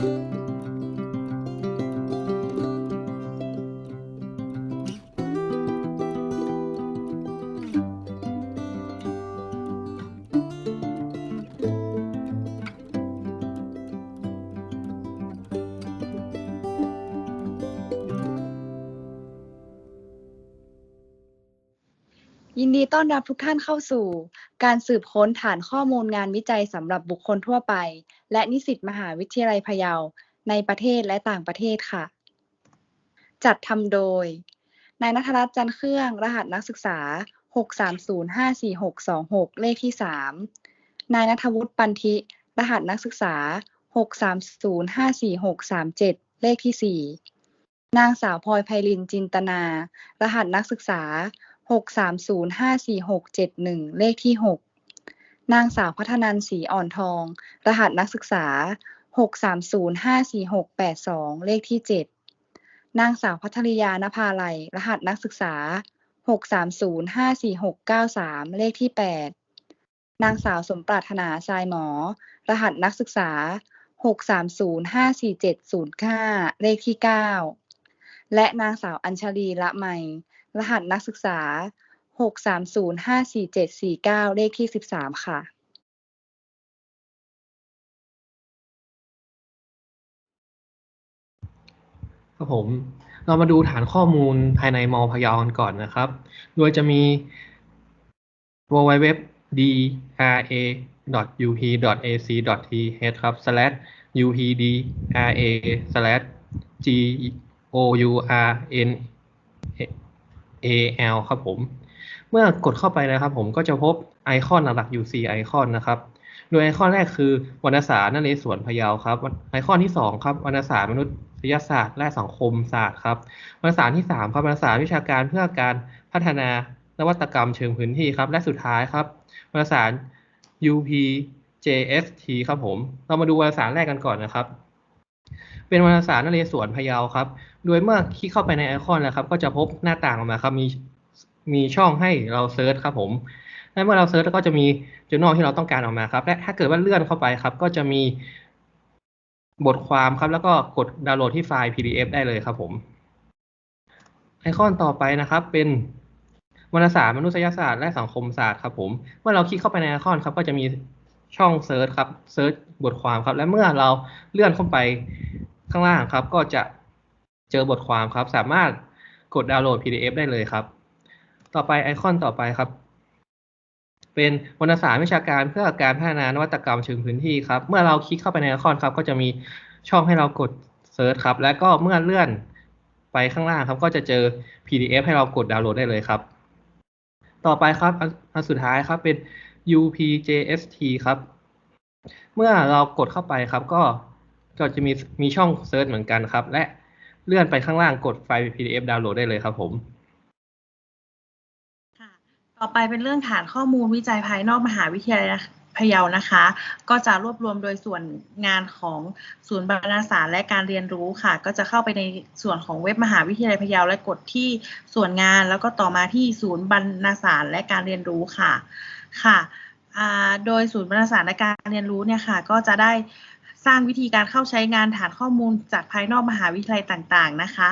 ยิน ต้อนรับทุกท่านเข้าสู่ การสืบค้นฐานข้อมูลงานวิจัยสำหรับบุคคลทั่วไป และนิสิตมหาวิทยาลัยพะเยา ในประเทศและต่างประเทศค่ะ จัดทำโดย นายนัทรัตน์จันเครื่อง รหัสนักศึกษา 63054626 เลขที่ 3 นายนัทวุฒิปันธิ รหัสนักศึกษา 63054637 เลขที่ 4 นางสาวพลอยไพลินจินตนา รหัสนักศึกษา หกสามศูนย์ห้าสี่หกเจ็ดหนึ่งเลขที่หกนางสาวพัฒนันศรีอ่อนทอง รหัสนักศึกษาหกสามศูนย์ห้าสี่หกแปดสองเลขที่เจ็ดนางสาวพัทริยานภาลัย รหัสนักศึกษาหกสามศูนย์ห้าสี่หกเก้าสามเลขที่แปดนางสาวสมปรารถนาทรายหมอ รหัสนักศึกษาหกสามศูนย์ห้าสี่เจ็ดศูนย์ห้าเลขที่เก้าและนางสาวอัญชลีละไม รหัสนักศึกษา 630544749 เลขที่ 13 ค่ะ ครับผม เรามาดูฐานข้อมูลภายในมอพะเยากันก่อนนะครับ โดยจะมี www dra.up.ac.th ครับ slash updra slash gourn al ครับผม เมื่อกดเข้าไปนะครับผมก็จะพบไอคอนหลักๆอยู่4ไอคอนนะครับโดยไอคอนแรกคือวรรณศาสตร์นเรศวรพยาวครับไอคอนที่2ครับวรรณศาสตร์มนุษยศาสตร์และสังคมศาสตร์ครับวรรณศาสตร์ที่3ครับวรรณศาสตร์วิชาการเพื่อการพัฒนานวัตกรรมเชิงพื้นที่ครับและสุดท้ายครับวรรณศาสตร์ UPJST ครับผม เรามาดูวรรณศาสตร์แรกกันก่อนนะครับ เป็นวรรณศาสตร์นเรศวรพะเยาครับ โดยเมื่อคลิกเข้าไปในไอคอนนะครับ ก็จะพบหน้าต่างออกมาครับ มีมีช่องให้เราเซิร์ชครับผมและเมื่อเราเซิร์ชก็จะมี journal ที่เราต้องการออกมาครับ และถ้าเกิดว่าเลื่อนเข้าไปครับ ก็จะมีบทความครับ แล้วก็กดดาวน์โหลดที่ไฟล์ PDF ได้เลยครับผม ไอคอนต่อไปนะครับ เป็นวรรณศาสตร์มนุษยศาสตร์และสังคมศาสตร์ครับผมเมื่อเราคลิกเข้าไปในไอคอนครับ ก็จะมีช่องเซิร์ชครับเซิร์ชบทความครับ และเมื่อเราเลื่อนเข้าไปข้างล่างครับ ก็จะ เจอบทความครับ สามารถกดดาวน์โหลด PDF ได้เลยครับ ต่อไปไอคอนต่อไปครับ เป็นวรรณศาสตร์วิชาการเพื่อการพัฒนานวัตกรรมเชิงพื้นที่ครับ เมื่อเราคลิกเข้าไปในไอคอนครับ ก็จะมีช่องให้เรากดเซิร์ชครับ และก็เมื่อเลื่อนไปข้างล่างครับ ก็จะเจอ PDF ให้เรากดดาวน์โหลดได้เลยครับ ต่อไปครับอันอันสุดท้ายครับเป็น UPJST ครับ เมื่อเรากดเข้าไปครับ ก็ก็จะมีมีช่องเซิร์ชเหมือนกันครับ และ เลื่อนไปข้างล่างกดไฟล์ PDF ดาวน์โหลดได้เลยครับผมค่ะต่อไปเป็นเรื่องฐานข้อมูลวิจัยภายนอกมหาวิทยาลัยพะเยานะคะ ก็จะรวบรวมโดยส่วนงานของศูนย์บรรณศาสตร์และการเรียนรู้ค่ะ ก็จะเข้าไปในส่วนของเว็บมหาวิทยาลัยพะเยาและกดที่ส่วนงาน แล้วก็ต่อมาที่ศูนย์บรรณศาสตร์และการเรียนรู้ค่ะค่ะโดยศูนย์บรรณศาสตร์และการเรียนรู้เนี่ยค่ะ ก็จะได้ สร้างวิธีการเข้าใช้งานฐานข้อมูลจากภายนอกมหาวิทยาลัยต่างๆนะคะ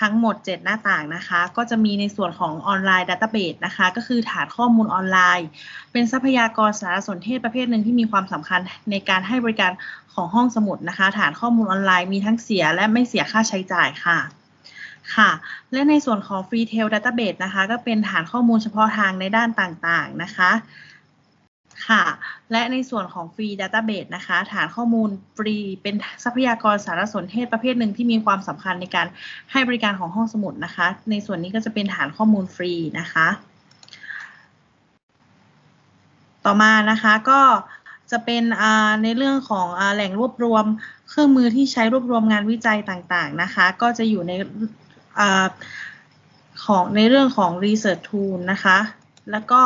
ทั้งหมด 7 หน้าต่างนะคะ ก็จะมีในส่วนของออนไลน์ดัตเตอร์เบสนะคะ ก็คือฐานข้อมูลออนไลน์ เป็นทรัพยากรสารสนเทศประเภทหนึ่งที่มีความสำคัญในการให้บริการของห้องสมุดนะคะ ฐานข้อมูลออนไลน์มีทั้งเสียและไม่เสียค่าใช้จ่ายค่ะค่ะ และในส่วนของ Freetail Database นะคะ ก็เป็นฐานข้อมูลเฉพาะทางในด้านต่างๆนะคะ ค่ะ และในส่วนของ Free Database นะคะ ฐานข้อมูลฟรีเป็นทรัพยากรสารสนเทศประเภทหนึ่งที่มีความสำคัญในการให้บริการของห้องสมุดนะคะ ในส่วนนี้ก็จะเป็นฐานข้อมูลฟรีนะคะ ต่อมานะคะก็จะเป็นในเรื่องของแหล่งรวบรวมเครื่องมือที่ใช้รวบรวมงานวิจัยต่างๆนะคะ ก็จะอยู่ในของในเรื่องของ Research Tool นะคะ แล้วก็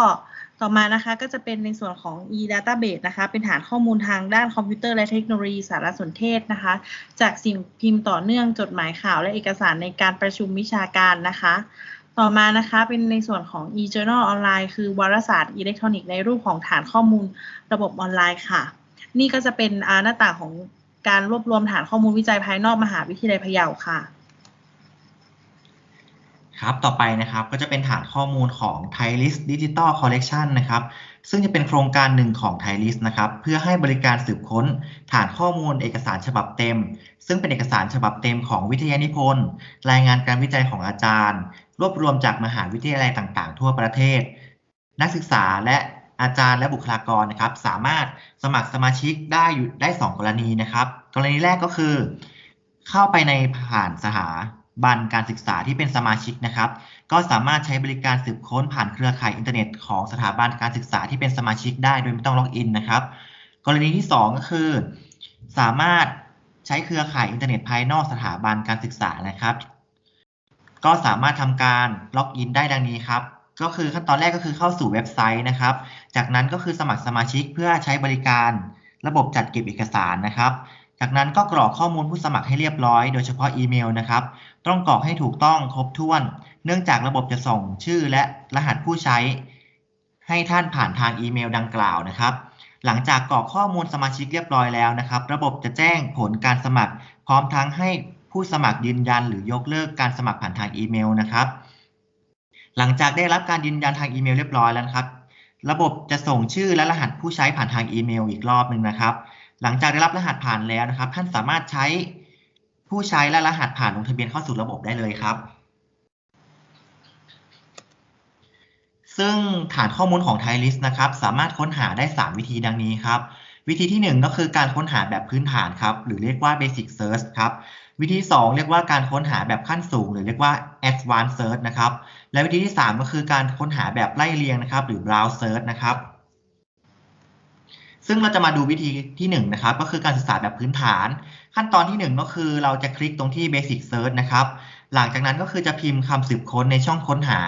ต่อมานะคะก็จะเป็นในส่วนของ e-database นะคะเป็นฐานข้อมูลทางด้านคอมพิวเตอร์และเทคโนโลยีสารสนเทศนะคะ จากสิ่งพิมพ์ต่อเนื่องจดหมายข่าวและเอกสารในการประชุมวิชาการนะคะต่อมานะคะเป็นในส่วนของ e-journal ออนไลน์คือวารสารอิเล็กทรอนิกส์ในรูปของฐานข้อมูลระบบออนไลน์ค่ะ นี่ก็จะเป็นหน้าต่างของการรวบรวมฐานข้อมูลวิจัยภายนอกมหาวิทยาลัยพะเยาค่ะ ครับ ต่อไปนะครับก็จะเป็นฐานข้อมูลของ Thai List Digital Collection นะครับ ซึ่งจะเป็นโครงการหนึ่งของ Thai List นะครับ เพื่อให้บริการสืบค้น ฐานข้อมูลเอกสารฉบับเต็ม ซึ่งเป็นเอกสารฉบับเต็มของวิทยานิพนธ์ รายงานการวิจัยของอาจารย์ รวบรวมจากมหาวิทยาลัยต่าง ๆ ทั่วประเทศ นักศึกษาและอาจารย์และบุคลากรนะครับ สามารถสมัครสมาชิกได้ได้ 2 กรณีนะครับ กรณีแรกก็คือ เข้าไปในผ่านสถา บันการศึกษาที่เป็นสมาชิกนะครับ ก็สามารถใช้บริการสืบค้นผ่านเครือข่ายอินเทอร์เน็ตของสถาบันการศึกษาที่เป็นสมาชิกได้โดยไม่ต้องล็อกอินนะครับ กรณีที่ 2 ก็คือ สามารถใช้เครือข่ายอินเทอร์เน็ตภายนอกสถาบันการศึกษานะครับ ก็สามารถทำการล็อกอินได้ดังนี้ครับ ก็คือขั้นตอนแรกก็คือเข้าสู่เว็บไซต์นะครับ จากนั้นก็คือสมัครสมาชิกเพื่อใช้บริการระบบจัดเก็บเอกสารนะครับ จากนั้นก็กรอกข้อมูลผู้สมัครให้เรียบร้อยโดยเฉพาะอีเมลนะครับ ต้องกรอกให้ถูกต้องครบถ้วน เนื่องจากระบบจะส่งชื่อและรหัสผู้ใช้ ให้ท่านผ่านทางอีเมลดังกล่าวนะครับ หลังจากกรอกข้อมูลสมาชิกเรียบร้อยแล้วนะครับ ระบบจะแจ้งผลการสมัคร พร้อมทั้งให้ผู้สมัครยืนยัน หรือยกเลิกการสมัครผ่านทางอีเมลนะครับ หลังจากได้รับการยืนยันทางอีเมลเรียบร้อยแล้วครับ ระบบจะส่งชื่อและรหัสผู้ใช้ผ่านทางอีเมลอีกรอบหนึ่งนะครับ หลังจากได้รับรหัสผ่านแล้วนะครับ ท่านสามารถใช้ผู้ใช้และรหัสผ่านลงทะเบียนเข้าสู่ระบบได้เลยครับ ซึ่งฐานข้อมูลของ t h a i l i s t นะครับ สามารถค้นหาได้ 3 วิธีดังนี้ครับ วิธีที่ 1 ก็คือการค้นหาแบบพื้นฐานครับ หรือเรียกว่า basic search ครับ วิธี 2 เรียกว่าการค้นหาแบบขั้นสูง หรือเรียกว่า advanced search นะครับ และวิธีที่ 3 ก็คือการค้นหาแบบไล่เรียงนะครับ หรือ browse search นะครับ ซึ่งเราจะมาดูวิธีที่1นะครับ ก็คือการศึกษาแบบพื้นฐาน ขั้นตอนที่ 1 ก็คือเราจะคลิกตรงที่ basic search นะครับ หลังจากนั้นก็คือจะพิมพ์คำสืบค้นในช่องค้นหา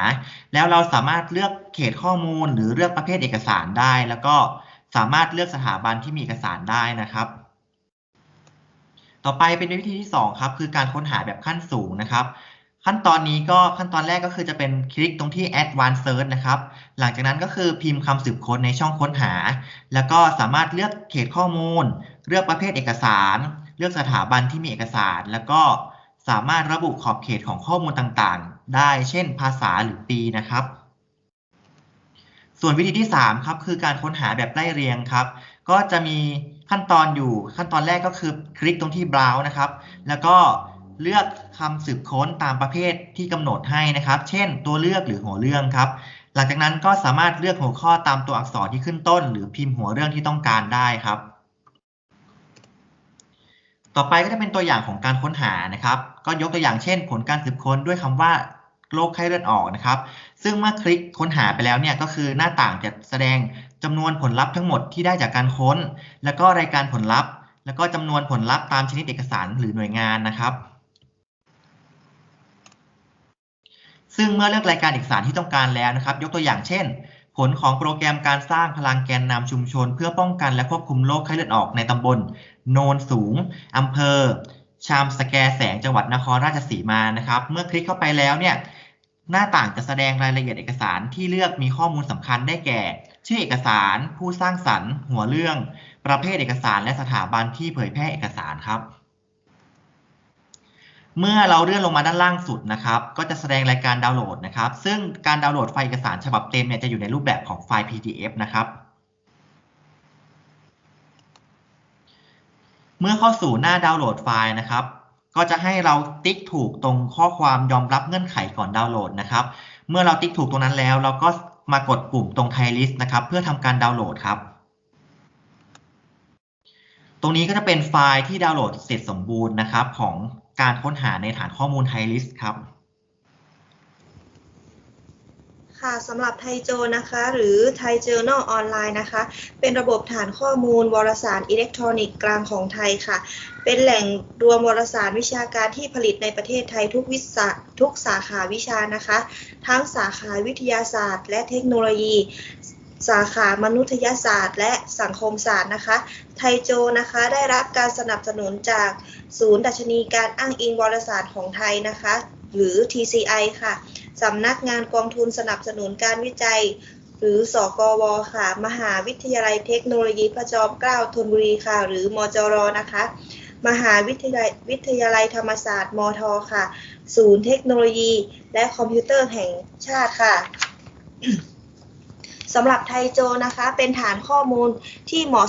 แล้วเราสามารถเลือกเขตข้อมูลหรือเลือกประเภทเอกสารได้ แล้วก็สามารถเลือกสถาบันที่มีเอกสารได้นะครับ ต่อไปเป็นวิธีที่ 2 ครับ คือการค้นหาแบบขั้นสูงนะครับ ขั้นตอนนี้ก็ขั้นตอนแรกก็คือจะเป็นคลิกตรงที่ advanced search นะครับ หลังจากนั้นก็คือพิมพ์คำสืบค้นในช่องค้นหา แล้วก็สามารถเลือกเขตข้อมูล เลือกประเภทเอกสาร เลือกสถาบันที่มีเอกสาร แล้วก็สามารถระบุขอบเขตของข้อมูลต่างๆ ได้ เช่น ภาษาหรือปีนะครับ ส่วนวิธีที่ 3 ครับคือการค้นหาแบบไล่เรียงครับ ก็จะมีขั้นตอนอยู่ขั้นตอนแรกก็คือคลิกตรงที่ browse นะครับ แล้วก็ เลือกคำสืบค้นตามประเภทที่กำหนดให้นะครับ เช่น ตัวเลือกหรือหัวเรื่องครับ หลังจากนั้นก็สามารถเลือกหัวข้อตามตัวอักษรที่ขึ้นต้น หรือพิมพ์หัวเรื่องที่ต้องการได้ครับ ต่อไปก็จะเป็นตัวอย่างของการค้นหานะครับ ก็ยกตัวอย่างเช่น ผลการสืบค้นด้วยคำว่าโรคไข้เลือดออกนะครับ ซึ่งเมื่อคลิกค้นหาไปแล้วเนี่ยก็คือหน้าต่างจะแสดงจำนวนผลลัพธ์ทั้งหมดที่ได้จากการค้น แล้วก็รายการผลลัพธ์ แล้วก็จำนวนผลลัพธ์ตามชนิดเอกสารหรือหน่วยงานนะครับ ซึ่งเมื่อเลือกรายการเอกสารที่ต้องการแล้วนะครับ ยกตัวอย่างเช่น ผลของโปรแกรมการสร้างพลังแกนนำชุมชน เพื่อป้องกันและควบคุมโรคไข้เลือดออกในตำบล โนนสูงอำเภอ ชามสแกแสงจังหวัดนครราชสีมานะครับ เมื่อคลิกเข้าไปแล้วเนี่ยหน้าต่างจะแสดงรายละเอียดเอกสารที่เลือกมีข้อมูลสำคัญได้แก่ ชื่อเอกสาร ผู้สร้างสรรค์ หัวเรื่อง ประเภทเอกสารและสถาบันที่เผยแพร่เอกสารครับ เมื่อเราเลื่อนลงมาด้านล่างสุดนะครับ ก็จะแสดงรายการดาวน์โหลดนะครับ ซึ่งการดาวน์โหลดไฟล์เอกสารฉบับเต็มเนี่ยจะอยู่ในรูปแบบของไฟล์ PDF นะครับ เมื่อเข้าสู่หน้าดาวน์โหลดไฟล์นะครับ ก็จะให้เราติ๊กถูกตรงข้อความยอมรับเงื่อนไขก่อนดาวน์โหลดนะครับ เมื่อเราติ๊กถูกตรงนั้นแล้ว เราก็มากดปุ่มตรง Thai List นะครับ เพื่อทำการดาวน์โหลดครับตรงนี้ก็จะเป็นไฟล์ที่ดาวน์โหลดเสร็จสมบูรณ์นะครับของ การค้นหาในฐานข้อมูล Thai List ครับ ค่ะสำหรับไทยโจนะคะ หรือไทยเจอ r n a l ออนไลน์นะคะ เป็นระบบฐานข้อมูลวารสารอิเล็กทรอนิกส์กลางของไทยค่ะ เป็นแหล่งรวมวารสารวิชาการที่ผลิตในประเทศไทยทุกวิสาทุกสาขาวิชานะคะ ทั้งสาขาวิทยาศาสตร์ และเทคโนโลยี สาขามนุษยศาสตร์และสังคมศาสตร์นะคะ ไทโจนะคะได้รับการสนับสนุนจากศูนย์ดัชนีการอ้างอิงวารสารของไทยนะคะ หรือ TCI ค่ะ สำนักงานกองทุนสนับสนุนการวิจัย หรือสกวค่ะ มหาวิทยาลัยเทคโนโลยีพระจอมเกล้าธนบุรีค่ะ หรือมจรนะคะ มหาวิทยาลัยวิทยาลัยธรรมศาสตร์มทค่ะ ศูนย์เทคโนโลยี และคอมพิวเตอร์แห่งชาติค่ะ สำหรับไทโจนะคะ เป็นฐานข้อมูลที่เหมาะ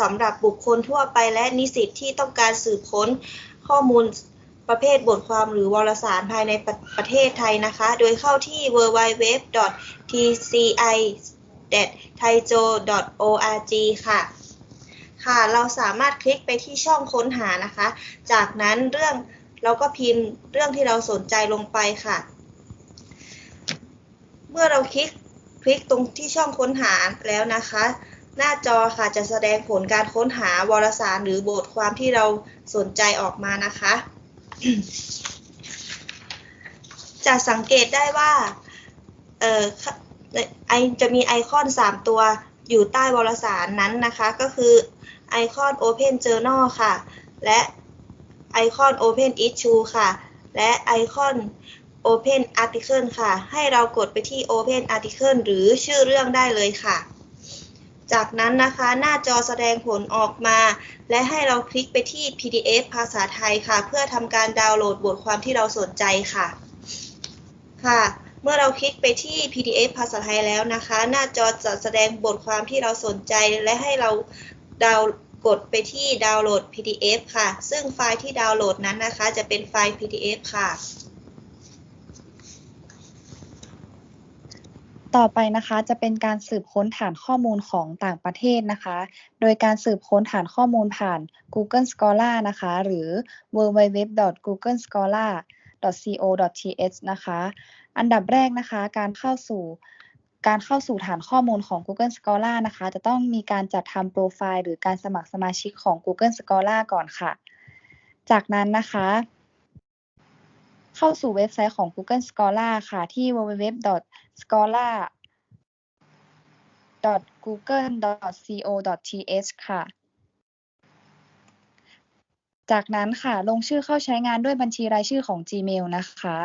สำหรับบุคคลทั่วไปและนิสิตที่ต้องการสืบค้นข้อมูลประเภทบทความหรือวารสารภายในปรประเทศไทยนะคะ โดยเข้าที่ www.tci-taijo.org ค่ะ ค่ะ เราสามารถคลิกไปที่ช่องค้นหานะคะ จากนั้นเรื่องเราก็พิมพ์เรื่องที่เราสนใจลงไปค่ะ เมื่อเราคลิก คลิกตรงที่ช่องค้นหาแล้วนะคะ หน้าจอค่ะจะแสดงผลการค้นหาวารสารหรือบทความที่เราสนใจออกมานะคะ จะสังเกตได้ว่าเออไอจะมีไอคอน 3 ตัวอยู่ใต้วารสารนั้นนะคะ ก็คือไอคอน Open Journal ค่ะ และไอคอน Open Issue ค่ะ และไอคอน Open Article ค่ะ ให้เรากดไปที่ Open Article หรือชื่อเรื่องได้เลยค่ะ จากนั้นนะคะหน้าจอแสดงผลออกมา และให้เราคลิกไปที่ PDF ภาษาไทยค่ะ เพื่อทำการดาวน์โหลดบทความที่เราสนใจค่ะ ค่ะ เมื่อเราคลิกไปที่ PDF ภาษาไทยแล้วนะคะ หน้าจอจะแสดงบทความที่เราสนใจและให้เราดาวกดไปที่ดาวน์โหลด PDF ค่ะ ซึ่งไฟล์ที่ดาวน์โหลดนั้นนะคะ จะเป็นไฟล์ PDF ค่ะ ต่อไปนะคะจะเป็นการสืบค้นฐานข้อมูลของต่างประเทศนะคะ โดยการสืบค้นฐานข้อมูลผ่าน Google Scholar นะคะ หรือ www.googlescholar.co.th นะคะ อันดับแรกนะคะการเข้าสู่การเข้าสู่ฐานข้อมูลของ Google Scholar นะคะ จะต้องมีการจัดทำโปรไฟล์หรือการสมัครสมาชิกของ Google Scholar ก่อนค่ะ จากนั้นนะคะ เข้าสู่เว็บไซต์ของ Google Scholar ค่ะ ที่ www.scholar.google.co.th ค่ะ จากนั้นค่ะ ลงชื่อเข้าใช้งานด้วยบัญชีรายชื่อของ Gmail นะคะ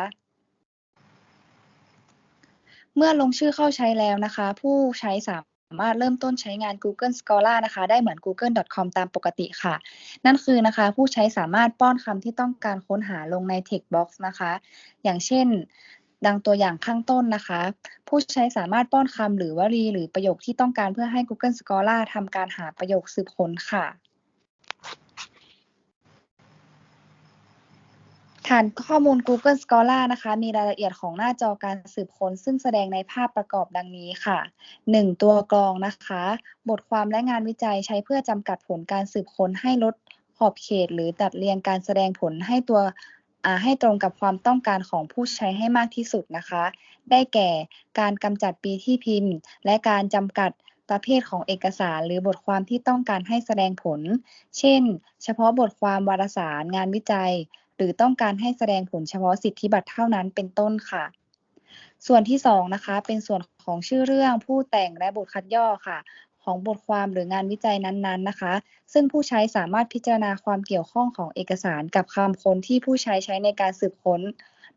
เมื่อลงชื่อเข้าใช้แล้วนะคะ ผู้ใช้สาามารถเริ่มต้นใช้งาน Google Scholar นะคะ ได้เหมือน google.com ตามปกติค่ะ นั่นคือนะคะ ผู้ใช้สามารถป้อนคำที่ต้องการค้นหาลงใน text box นะคะ อย่างเช่น ดังตัวอย่างข้างต้นนะคะ ผู้ใช้สามารถป้อนคำหรือวลีหรือประโยคที่ต้องการเพื่อให้ Google Scholar ทำการหาประโยคสืบค้นค่ะ ฐานข้อมูล Google Scholar นะคะ มีรายละเอียดของหน้าจอการสืบค้น ซึ่งแสดงในภาพประกอบดังนี้ค่ะ 1. ตัวกรองนะคะ บทความและงานวิจัยใช้เพื่อจำกัดผลการสืบค้นให้ลดขอบเขต หรือตัดเรียงการแสดงผลให้ตัวให้ตรงกับความต้องการของผู้ใช้ให้มากที่สุดนะคะ ได้แก่การกำจัดปีที่พิมพ์ และการจำกัดประเภทของเอกสารหรือบทความที่ต้องการให้แสดงผล เช่น เฉพาะบทความวารสาร งานวิจัย หรือต้องการให้แสดงผลเฉพาะสิทธิบัตรเท่านั้นเป็นต้นค่ะ ส่วนที่สองนะคะ เป็นส่วนของชื่อเรื่องผู้แต่งและบทคัดย่อค่ะ ของบทความหรืองานวิจัยนั้นๆนะคะ ซึ่งผู้ใช้สามารถพิจารณาความเกี่ยวข้องของเอกสารกับคำค้นที่ผู้ใช้ใช้ในการสืบค้น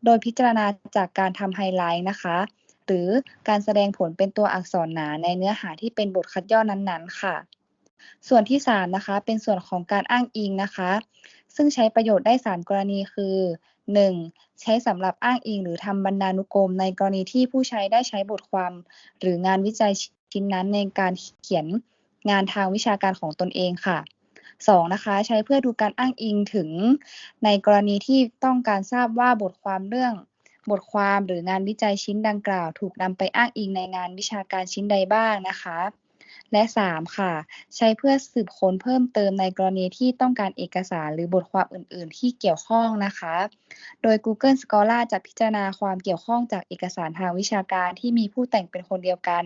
โดยพิจารณาจากการทำไฮไลท์นะคะ หรือการแสดงผลเป็นตัวอักษรหนาในเนื้อหาที่เป็นบทคัดย่อนั้นๆ ค่ะ ส่วนที่สามนะคะ เป็นส่วนของการอ้างอิงนะคะ ซึ่งใช้ประโยชน์ได้ 3 กรณีคือ 1. ใช้สำหรับอ้างอิงหรือทำบรรณานุกรม ในกรณีที่ผู้ใช้ได้ใช้บทความ หรืองานวิจัยชิ้นนั้นในการเขียนงานทางวิชาการของตนเองค่ะ 2. นะคะ ใช้เพื่อดูการอ้างอิงถึง ในกรณีที่ต้องการทราบว่าบทความเรื่อง บทความหรืองานวิจัยชิ้นดังกล่าว ถูกนำไปอ้างอิงในงานวิชาการชิ้นใดบ้างนะคะ และ 3. ค่ะ ใช้เพื่อสืบค้นเพิ่มเติมในกรณีที่ต้องการเอกสารหรือบทความอื่น ๆ ที่เกี่ยวข้องนะคะ โดย Google Scholar จะพิจารณาความเกี่ยวข้องจากเอกสารทางวิชาการที่มีผู้แต่งเป็นคนเดียวกัน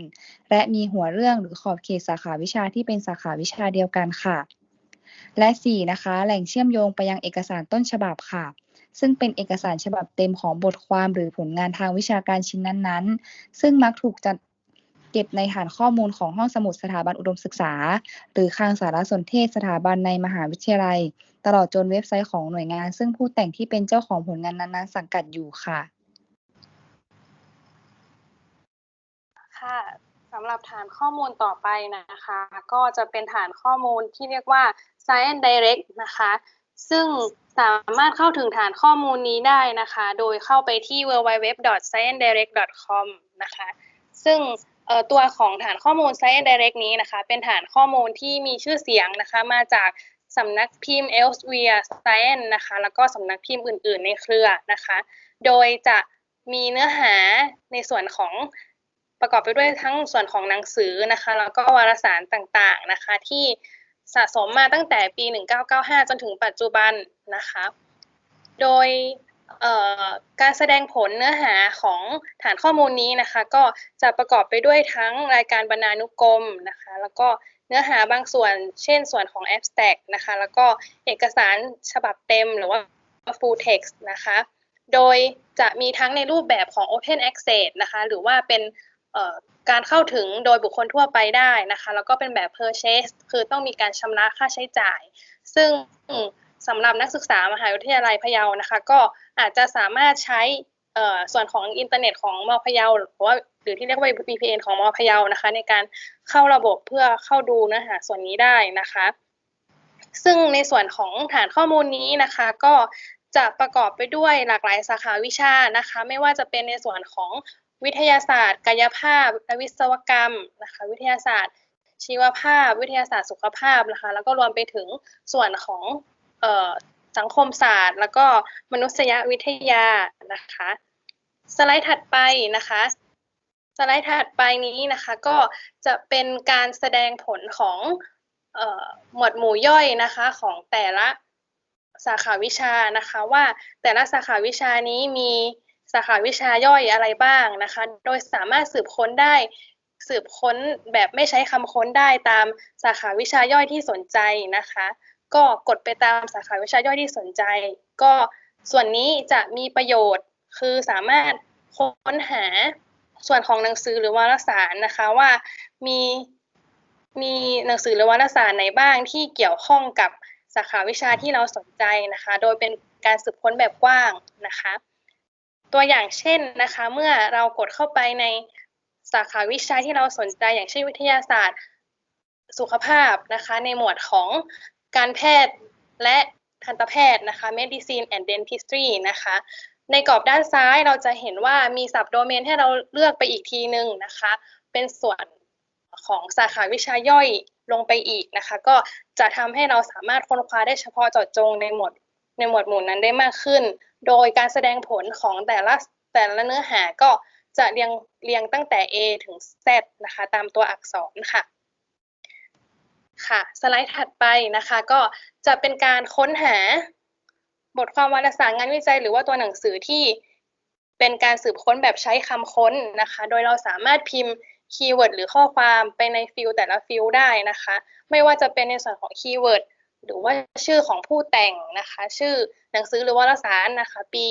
และมีหัวเรื่องหรือขอบเขตสาขาวิชาที่เป็นสาขาวิชาเดียวกันค่ะ และ 4. นะคะ แหล่งเชื่อมโยงไปยังเอกสารต้นฉบับค่ะซึ่งเป็นเอกสารฉบับเต็มของบทความหรือผลงานทางวิชาการชิ้นนั้นๆ ซึ่งมักถูกจัด เก็บในฐานข้อมูลของห้องสมุดสถาบันอุดมศึกษา หรือคลังสารสนเทศสถาบันในมหาวิทยาลัย ตลอดจนเว็บไซต์ของหน่วยงาน ซึ่งผู้แต่งที่เป็นเจ้าของผลงานนั้นๆ สังกัดอยู่ค่ะ ค่ะสำหรับฐานข้อมูลต่อไปนะคะ ก็จะเป็นฐานข้อมูลที่เรียกว่า Science Direct นะคะ ซึ่งสามารถเข้าถึงฐานข้อมูลนี้ได้นะคะ โดยเข้าไปที่ www.sciencedirect.com นะคะ ซึ่ง ตัวของฐานข้อมูล Science Direct นี้นะคะ เป็นฐานข้อมูลที่มีชื่อเสียงนะคะ มาจากสำนักพิมพ์ Elsevier Science นะคะ แล้วก็สำนักพิมพ์อื่น ๆ ในเครือนะคะ โดยจะมีเนื้อหาในส่วนของประกอบไปด้วยทั้งส่วนของหนังสือนะคะ แล้วก็วารสารต่างๆนะคะ ที่สะสมมาตั้งแต่ปี 1995 จนถึงปัจจุบันนะคะ โดย การแสดงผลเนื้อหาของฐานข้อมูลนี้นะคะ ก็จะประกอบไปด้วยทั้งรายการบรรณานุกรมนะคะ แล้วก็เนื้อหาบางส่วน เช่นส่วนของ abstract นะคะ แล้วก็เอกสารฉบับเต็มหรือว่า full text นะคะ โดยจะมีทั้งในรูปแบบของ open access นะคะ หรือว่าเป็นการเข้าถึงโดยบุคคลทั่วไปได้นะคะ แล้วก็เป็นแบบ purchase คือต้องมีการชำระค่าใช้จ่าย ซึ่ง สำหรับนักศึกษามหาวิทยาลัยพะเยานะคะ ก็อาจจะสามารถใช้ส่วนของอินเทอร์เน็ตของมอพะเยาหรือว่าหรือที่เรียกว่า VPN ของมอพะเยานะคะ ในการเข้าระบบเพื่อเข้าดูเนื้อหาส่วนนี้ได้นะคะ ซึ่งในส่วนของฐานข้อมูลนี้นะคะ ก็จะประกอบไปด้วยหลากหลายสาขาวิชานะคะ ไม่ว่าจะเป็นในส่วนของวิทยาศาสตร์ กายภาพและวิศวกรรมนะคะวิทยาศาสตร์ชีวภาพ วิทยาศาสตร์สุขภาพนะคะ แล้วก็รวมไปถึงส่วนของ สังคมศาสตร์ แล้วก็มนุษยวิทยานะคะ สไลด์ถัดไปนะคะสไลด์ถัดไปนี้นะคะก็จะเป็นการแสดงผลของออหมวดหมู่ย่อยนะคะของแต่ละสาขาวิชานะคะว่าแต่ละสาขาวิชานี้มีสาขาวิชาย่อยอะไรบ้างนะคะ โดยสามารถสืบค้นได้สืบค้นแบบไม่ใช้คำค้นได้ตามสาขาวิชาย่อยที่สนใจนะคะ ก็กดไปตามสาขาวิชาย่อยที่สนใจ ก็ส่วนนี้จะมีประโยชน์คือสามารถค้นหาส่วนของหนังสือหรือวารสารนะคะว่ามีมีหนังสือหรือวารสารไหนบ้างที่เกี่ยวข้องกับสาขาวิชาที่เราสนใจนะคะ โดยเป็นการสืบค้นแบบกว้างนะคะ ตัวอย่างเช่นนะคะ เมื่อเรากดเข้าไปในสาขาวิชาที่เราสนใจอย่างเช่นวิทยาศาสตร์สุขภาพนะคะ ในหมวดของ การแพทย์และทันตแพทย์นะคะ medicine and dentistry นะคะ ในกรอบด้านซ้ายเราจะเห็นว่ามีสับโดเมนให้เราเลือกไปอีกทีหนึ่งนะคะ เป็นส่วนของสาขาวิชาย่อยลงไปอีกนะคะ ก็จะทำให้เราสามารถค้นคว้าได้เฉพาะเจาะจงในหมวดในหมวดหมู่นั้นได้มากขึ้น โดยการแสดงผลของแต่ละแต่ละเนื้อหาก็จะเรียงเรียงตั้งแต่ A ถึง Z นะคะ ตามตัวอักษรค่ะ ค่ะ สไลด์ถัดไปนะคะ ก็จะเป็นการค้นหา บทความวารสารงานวิจัย หรือว่าตัวหนังสือที่เป็นการสืบค้นแบบใช้คำค้นนะคะ โดยเราสามารถพิมพ์คีย์เวิร์ดหรือข้อความไปในฟิลแต่ละฟิลได้นะคะ ไม่ว่าจะเป็นในส่วนของคีย์เวิร์ดหรือว่าชื่อของผู้แต่งนะคะ ชื่อหนังสือหรือวารสารนะคะ ปี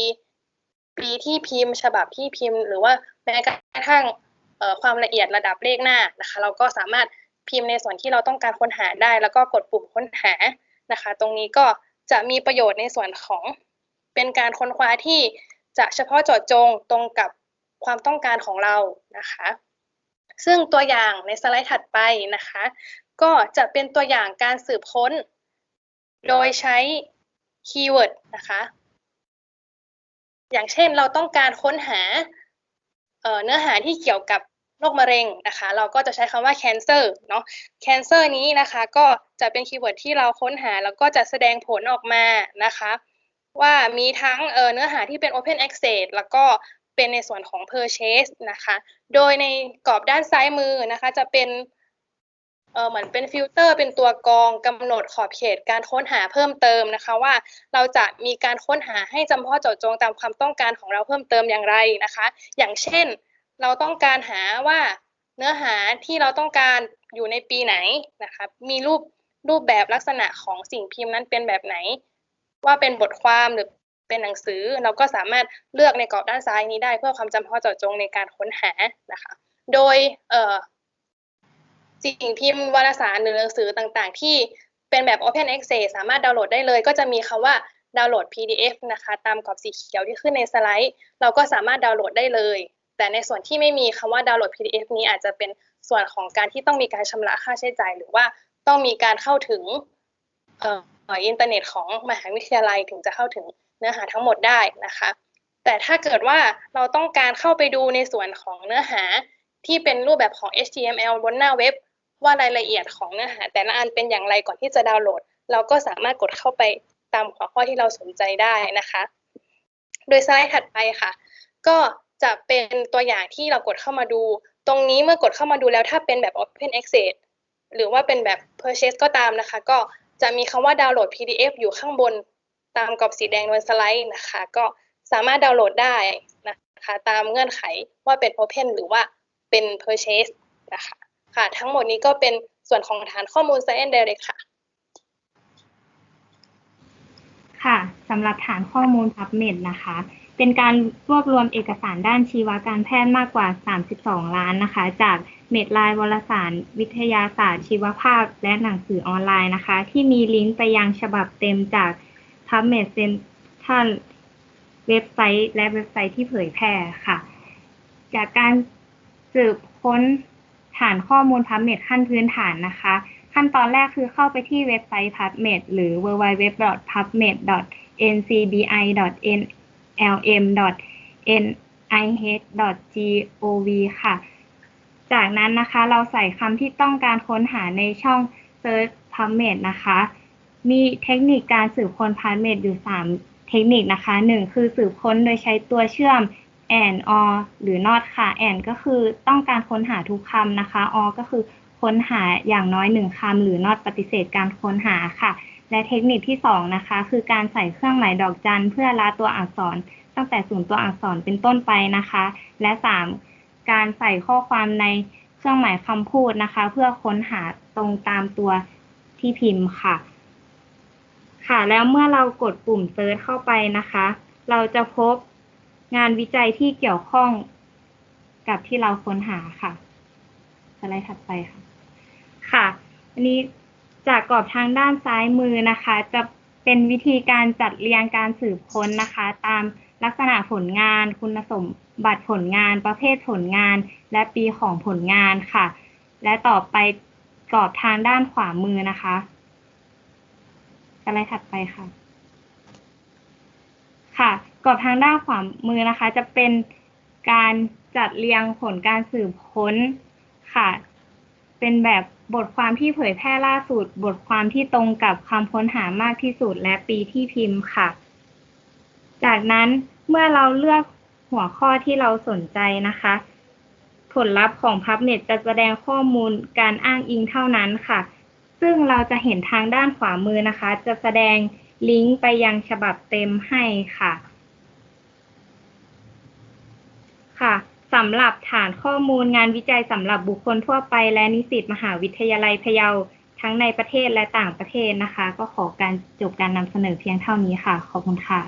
ปีที่พิมพ์ ฉบับที่พิมพ์ หรือว่าแม้กระทั่งความละเอียดระดับเลขหน้านะคะ เราก็สามารถ พิมพ์ในส่วนที่เราต้องการค้นหาได้ แล้วก็กดปุ่มค้นหานะคะ ตรงนี้ก็จะมีประโยชน์ในส่วนของเป็นการค้นคว้าที่จะเฉพาะเจาะจงตรงกับความต้องการของเรานะคะ ซึ่งตัวอย่างในสไลด์ถัดไปนะคะ ก็จะเป็นตัวอย่างการสืบค้น โดยใช้คีย์เวิร์ดนะคะ อย่างเช่นเราต้องการค้นหาเนื้อหาที่เกี่ยวกับ โรคมะเร็งนะคะ เราก็จะใช้คำว่า cancer เนาะ cancer นี้นะคะก็จะเป็นคีย์เวิร์ดที่เราค้นหา แล้วก็จะแสดงผลออกมานะคะ ว่ามีทั้งเนื้อหาที่เป็น open access แล้วก็เป็นในส่วนของ purchase นะคะ โดยในกรอบด้านซ้ายมือนะคะจะเป็นเออเหมือนเป็นฟิลเตอร์เป็นตัวกรองกำหนดขอบเขตการค้นหาเพิ่มเติมนะคะ ว่าเราจะมีการค้นหาให้จำเพาะเจาะจงตามความต้องการของเราเพิ่มเติมอย่างไรนะคะ อย่างเช่น เราต้องการหาว่าเนื้อหาที่เราต้องการอยู่ในปีไหนนะคะมีรูปรูปแบบลักษณะของสิ่งพิมพ์นั้นเป็นแบบไหน ว่าเป็นบทความหรือเป็นหนังสือ เราก็สามารถเลือกในกรอบด้านซ้ายนี้ได้เพื่อความจำเพาะเจาะจงในการค้นหานะคะ โดยสิ่งพิมพ์วารสารหรือหนังสือต่างๆ ที่เป็นแบบ Open Access สามารถดาวน์โหลดได้เลย ก็จะมีคำว่าดาวน์โหลด PDF นะคะ ตามกรอบสีเขียวที่ขึ้นในสไลด์ เราก็สามารถดาวน์โหลดได้เลย แต่ในส่วนที่ไม่มีคำว่าดาวน์โหลด PDF นี้อาจจะเป็นส่วนของการที่ต้องมีการชำระค่าใช้จ่าย หรือว่าต้องมีการเข้าถึงออินเทอร์เน็ตของมหาวิทยาลัยถึงจะเข้าถึงเนื้อหาทั้งหมดได้นะคะ แต่ถ้าเกิดว่าเราต้องการเข้าไปดูในส่วนของเนื้อหาที่เป็นรูปแบบของ HTML บนหน้าเว็บ ว่ารายละเอียดของเนื้อหา แต่ละอันเป็นอย่างไรก่อนที่จะดาวน์โหลด เราก็สามารถกดเข้าไปตามหัวข้อที่เราสนใจได้นะคะ โดยสไลด์ถัดไปค่ะ ก็ จะเป็นตัวอย่างที่เรากดเข้ามาดู ตรงนี้เมื่อกดเข้ามาดูแล้วถ้าเป็นแบบ Open Access หรือว่าเป็นแบบ Purchase ก็ตามนะคะ ก็จะมีคำว่าดาวน์โหลด PDF อยู่ข้างบนตามกรอบสีแดงบนสไลด์นะคะ ก็สามารถดาวน์โหลดได้นะคะ ตามเงื่อนไขว่าเป็น Open หรือว่าเป็น Purchase นะคะค่ะ ทั้งหมดนี้ก็เป็นส่วนของฐานข้อมูล Science Direct ค่ะ ค่ะสำหรับฐานข้อมูล PubMed นะคะ เป็นการรวบรวมเอกสารด้านชีวการแพทย์มากกว่า 32 ล้านนะคะ จากเม็ดไลน์วารสาร วิทยาศาสตร์ ชีวภาพ และหนังสือออนไลน์นะคะ ที่มีลิงก์ไปยังฉบับเต็มจาก PubMed Central เว็บไซต์ และเว็บไซต์ที่เผยแพร่ค่ะ จากการสืบค้นฐานข้อมูล PubMed ขั้นพื้นฐานนะคะ ขั้นตอนแรกคือเข้าไปที่เว็บไซต์ PubMed หรือ lm.nih.gov ค่ะ จากนั้นนะคะเราใส่คำที่ต้องการค้นหาในช่อง Search PubMed นะคะ มีเทคนิคการสืบค้น PubMed อยู่ 3 เทคนิคนะคะ 1 คือสืบค้นโดยใช้ตัวเชื่อม and or หรือ not ค่ะ and ก็คือต้องการค้นหาทุกคำนะคะ or ก็คือค้นหาอย่างน้อยหนึ่งคำหรือ not ปฏิเสธการค้นหาค่ะ และเทคนิคที่สองนะคะคือการใส่เครื่องหมายดอกจันเพื่อละตัวอักษรตั้งแต่ศูนย์ตัวอักษรเป็นต้นไปนะคะ และสามการใส่ข้อความในเครื่องหมายคำพูดนะคะ เพื่อค้นหาตรงตามตัวที่พิมพ์ค่ะ ค่ะ แล้วเมื่อเรากดปุ่มเซิร์ชเข้าไปนะคะ เราจะพบงานวิจัยที่เกี่ยวข้องกับที่เราค้นหาค่ะสไลด์ถัดไปค่ะ ค่ะ อันนี้ จากกรอบทางด้านซ้ายมือนะคะ จะเป็นวิธีการจัดเรียงการสืบค้นนะคะ ตามลักษณะผลงาน คุณสมบัติผลงาน ประเภทผลงาน และปีของผลงานค่ะ และต่อไปกรอบทางด้านขวามือนะคะสไลด์ถัดไปค่ะ ค่ะ กรอบทางด้านขวามือนะคะ จะเป็นการจัดเรียงผลการสืบค้นค่ะ เป็นแบบ บทความที่เผยแพร่ล่าสุด บทความที่ตรงกับคำค้นหามากที่สุดและปีที่พิมพ์ค่ะ จากนั้นเมื่อเราเลือกหัวข้อที่เราสนใจนะคะ ผลลัพธ์ของ PubMed จะแสดงข้อมูลการอ้างอิงเท่านั้นค่ะ ซึ่งเราจะเห็นทางด้านขวามือนะคะ จะแสดงลิงก์ไปยังฉบับเต็มให้ค่ะ ค่ะ สำหรับฐานข้อมูลงานวิจัยสำหรับบุคคลทั่วไปและนิสิตมหาวิทยาลัยพะเยาทั้งในประเทศและต่างประเทศนะคะ ก็ขอการจบการนำเสนอเพียงเท่านี้ค่ะ ขอบคุณค่ะ